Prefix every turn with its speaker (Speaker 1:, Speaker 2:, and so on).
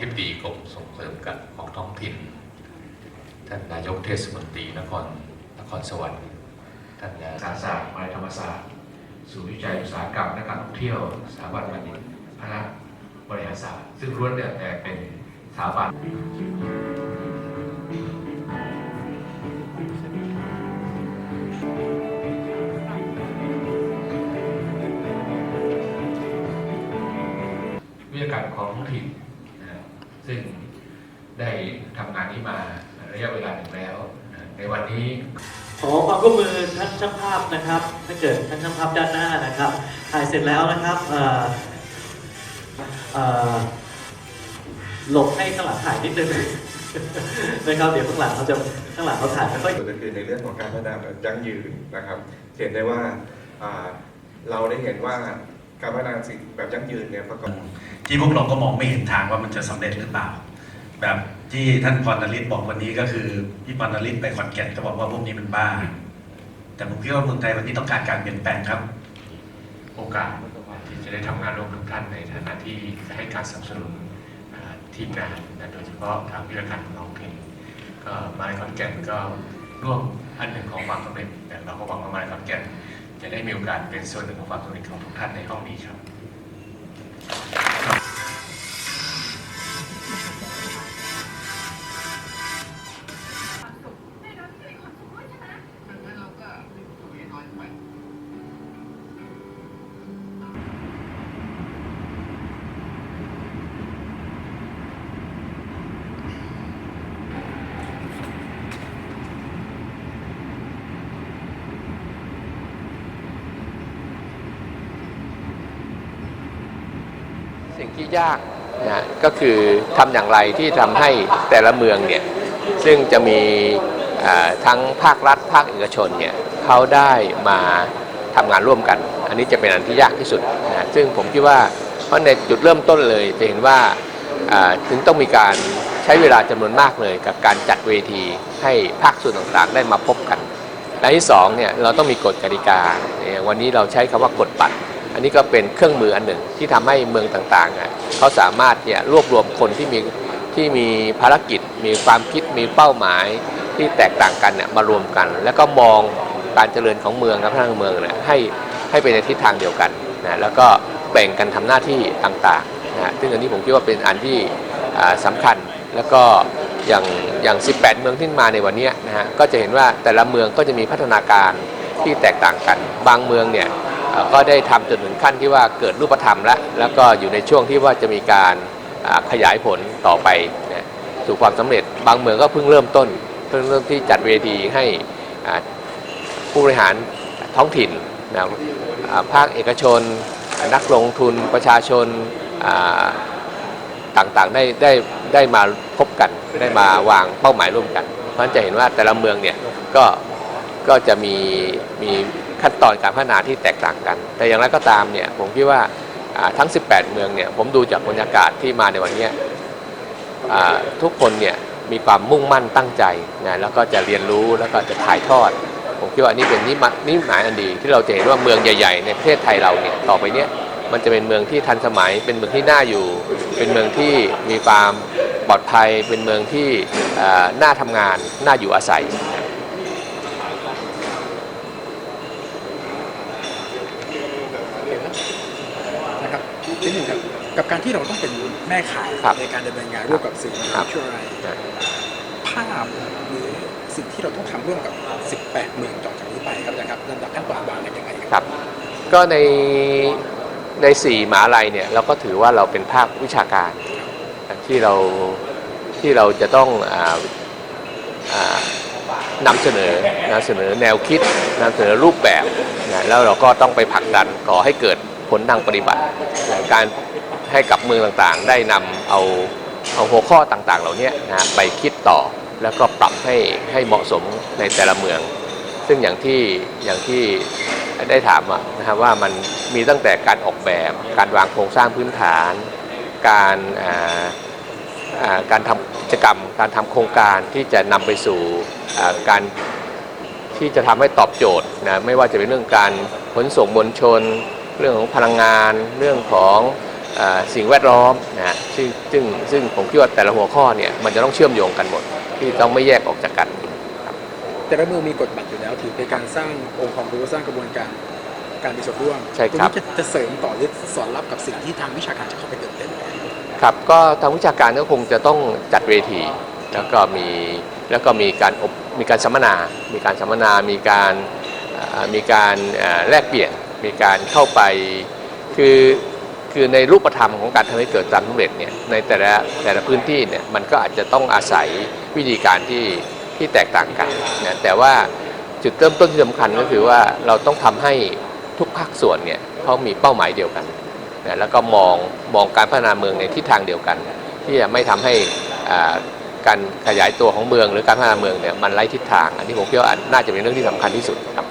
Speaker 1: ธิบดีกรมส่งเสริมการปกครองท้องถิ่น ท่านนายกเทศมนตรีนครนครสวรรค์ท่านนาย
Speaker 2: สารศาสตร์มาธรรมศาสตร์ศูนย์วิจัยอุตสาหกรรมและการท่องเที่ยวสถาบันบัณฑิตคณะบริหารศาสตร์ ซึ่งล้วนเนี่ยแต่เป็นสถาบันวิทยาการของท้องถิ่น ซึ่งได้ทำงานนี้มาระยะเวลาหนึ่งแล้วนะในวันนี้
Speaker 3: ขอความร่วมมือท่านช่างภาพนะครับ ถ้าเกิดท่านช่างภาพด้านหน้านะครับถ่ายเสร็จแล้วนะครับเอ่อเอ่อหลบให้ข้างหลังถ่ายนิดนึงนะครับเดี๋ยวข้างหลังเขาจะข้างหลังเขาถ่ายไม่ค่อย
Speaker 4: ส่วนก็คือในเรื่องของการพัฒนาแบบยั่งยืนนะครับเห็นได้ว่าอ่าเราได้เห็นว่า การพัฒนาสิ่งแบบยั่งยืนเนี่ยประกอบ
Speaker 5: ที่พวกเราก็มองไม่เห็นทางว่ามันจะสำเร็จหรือเปล่า แบบที่ท่านพรนริศบอกวันนี้ก็คือพี่พรนริศไปขอนแก่นก็บอกว่าพวกนี้มันบ้า แต่ผมคิดว่าเมืองไทยวันนี้ต้องการการเปลี่ยนแปลงครับ
Speaker 2: โอกาสที่จะได้ทำงานร่วมกับท่านในฐานะที่จะให้การสนับสนุนอ่าทีมงานนะโดยเฉพาะทางวิทยาการของท้องถิ่นก็มาในขอนแก่นก็ร่วมอันหนึ่งของความสำเร็จแต่เราก็หวังว่ามาในขอนแก่น จะได้มีโอกาสเป็นส่วนหนึ่งของความสำเร็จของทุกท่านในห้องนี้ครับ
Speaker 6: ที่ยา
Speaker 7: กนะก็คือทำอย่างไรที่ทำให้แต่ละเมืองเนี่ยซึ่งจะมีทั้งภาครัฐภาคเอกชนเนี่ยเขาได้มาทำงานร่วมกัน อันนี้จะเป็นอันที่ยากที่สุดนะซึ่งผมคิดว่าเพราะในจุดเริ่มต้นเลยจะเห็นว่าถึงต้องมีการใช้เวลาจำนวนมากเลยกับการจัดเวทีให้ภาคส่วนต่างๆ ได้มาพบกันและที่สองเนี่ยเราต้องมีกฎกติกาเนี่ยวันนี้เราใช้คำว่ากฎบัตร อันนี้ก็เป็นเครื่องมืออันหนึ่งที่ทำให้เมืองต่างๆเขาสามารถเนี่ยรวบรวมคนที่มีที่มีภารกิจ มีความคิดมีเป้าหมายที่แตกต่างกันเนี่ยมารวมกัน แล้วก็มองการเจริญของเมืองและพัฒนาเมืองเนี่ยให้ให้ไปในทิศทางเดียวกันนะแล้วก็แบ่งกันทำหน้าที่ต่างๆนะซึ่งอันนี้ผมคิดว่าเป็นอันที่อ่าสำคัญแล้วก็อย่างอย่าง 18 เมืองที่มาในวันนี้นะฮะก็จะเห็นว่าแต่ละเมืองก็จะมีพัฒนาการที่แตกต่างกัน บางเมืองเนี่ย ก็ได้ทำจนถึงขั้นที่ว่าเกิดรูปธรรมแล้ว แล้วก็อยู่ในช่วงที่ว่าจะมีการขยายผลต่อไปนะสู่ความสำเร็จบางเมืองก็เพิ่งเริ่มต้น เพิ่งเริ่มที่จัดเวทีให้ผู้บริหารท้องถิ่นนะภาคเอกชน นักลงทุนประชาชนต่างๆได้ได้ได้มาพบกันได้มาวางเป้าหมายร่วมกัน เพราะฉะนั้นจะเห็นว่าแต่ละเมืองเนี่ยก็ก็จะมีมี ขั้นตอนการพัฒนาที่แตกต่างกัน แต่อย่างไรก็ตามเนี่ยผมคิดว่าทั้ง 18 เมืองเนี่ยผมดูจากบรรยากาศที่มาในวันนี้ทุกคนเนี่ยมีความมุ่งมั่นตั้งใจนะแล้วก็จะเรียนรู้แล้วก็จะถ่ายทอด ผมคิดว่านนี้เป็นนิมิตนิมหมายอันดี ที่เราจะเห็นว่าเมืองใหญ่ๆในประเทศไทยเราเนี่ยต่อไปเนี้ยมันจะเป็นเมืองที่ทันสมัย เป็นเมืองที่น่าอยู่ เป็นเมืองที่มีความปลอดภัย เป็นเมืองที่อ่าน่าทำงาน น่าอยู่อาศัย
Speaker 8: นะครับนิดหนึ่งครับกับการที่เราต้องเป็นแม่ข่าย
Speaker 7: ครับ
Speaker 8: ในการดำเนินงานร่วมกับสื่อมวลช
Speaker 7: ครั
Speaker 8: น
Speaker 7: บ
Speaker 8: ช่วยอะไรภาพหรือสิ่งที่เราต้องทำร่วมกับ 18เมืองต่อจากนี้ไปครับอาจารย์ครับลำดับขั้นตอนวางกันยังไงครับ
Speaker 7: ครับก็ในในสี่มหาลัยเนี่ยเราก็ถือว่าเราเป็นภาควิชาการที่เราที่เราจะต้องอาอ่านำเสนอนำเสนอแนวคิดนำเสนอรูปแบบนะแล้วเราก็ต้องไปผลักดันก่อให้เกิด ผลทางปฏิบัตินการให้กับเมืองต่างๆ ได้นำเอาเอาหัวข้อต่างๆ เหล่านี้นะไปคิดต่อแล้วก็ปรับให้ให้เหมาะสมในแต่ละเมือง ซึ่งอย่างที่อย่างที่ได้ถามอะนะครับว่ามันมีตั้งแต่การออกแบบ การวางโครงสร้างพื้นฐาน การการทำกิจกรรม การทำโครงการที่จะนำไปสู่การที่จะทำให้ตอบโจทย์นะไม่ว่าจะเป็นเรื่องการขนส่งมวลชน เรื่องของพลังงานเรื่องของเอ่อสิ่งแวดล้อมนะฮะซึ่งซึ่งซึ่งผมคิดว่าแต่ละหัวข้อเนี่ยมันจะต้องเชื่อมโยงกันหมด ที่ต้องไม่แยกออกจากกัน
Speaker 8: แต่ละเมืองมีกฎบัตรอยู่แล้วถือเป็นการสร้างองค์ความรู้สร้างกระบวนการการมีส่วนร่วม
Speaker 7: ใช่
Speaker 8: ตรง
Speaker 7: ครับ
Speaker 8: นี้จะจะเสริมต่อหรือสอนรับกับสิ่งที่ทางวิชาการจะเข้าไปเติมเต็ม
Speaker 7: ครับก็ทางวิชาการก็คงจะต้องจัดเวทีแล้วก็มีแล้วก็มีการอบมีการสัมมนา มีการสัมมนา มีการเอ่อมีการเอ่อแลกเปลี่ยน มีการเข้าไปคือคือในรูปธรรมของการทำให้เกิดความสำเร็จเนี่ยในแต่ละแต่ละพื้นที่เนี่ยมันก็อาจจะต้องอาศัยวิธีการที่ที่แตกต่างกันนะแต่ว่าจุดเริ่มต้นที่สำคัญก็คือว่าเราต้องทำให้ทุกภาคส่วนเนี่ยเขามีเป้าหมายเดียวกันนะแล้วก็มองมองการพัฒนาเมืองในทิศทางเดียวกัน ที่จะไม่ทำให้อ่าการขยายตัวของเมือง หรือการพัฒนาเมืองเนี่ยมันไร้ทิศทาง อันนี้ผมคิดว่าน่าจะเป็นเรื่องที่สำคัญที่สุดครับ